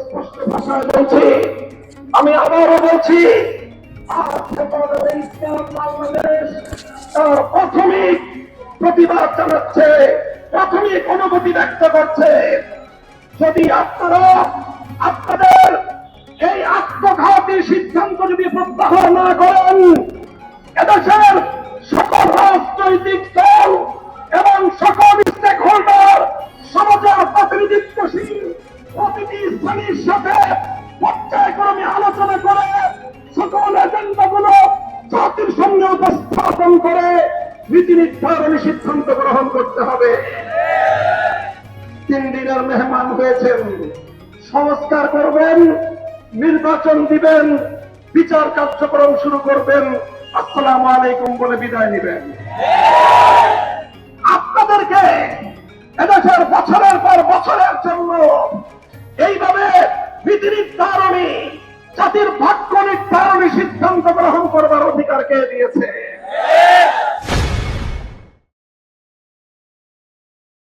স্পষ্ট ভাষায় বলছি আমি আবারও বলছি প্রাথমিক প্রতিবাদ জানাচ্ছে, প্রাথমিক অনুভূতি ব্যক্ত করছে। যদি আপনারা আপনাদের এই আত্মঘাতী সিদ্ধান্ত যদি প্রত্যাহার না করেন এদেশের প্রতিটি শ্রেণির সাথে পর্যায়ক্রমে আলোচনা করে সকল জাতির সঙ্গে উপস্থাপন করে নীতি নির্ধারণী সিদ্ধান্ত গ্রহণ করতে হবে। তিন দিনের মেহমান হয়েছেন, সংস্কার করবেন, নির্বাচন দিবেন, বিচার কার্যক্রম শুরু করবেন, আসসালাম আলাইকুম বলে বিদায় নেবেন। আপনাদেরকে এদেশের বছরের পর বছরের জন্য এইভাবে নীতি কারণে জাতির ভাগ্য নির্ধারণী সিদ্ধান্ত গ্রহণ করবার অধিকার কে দিয়েছে?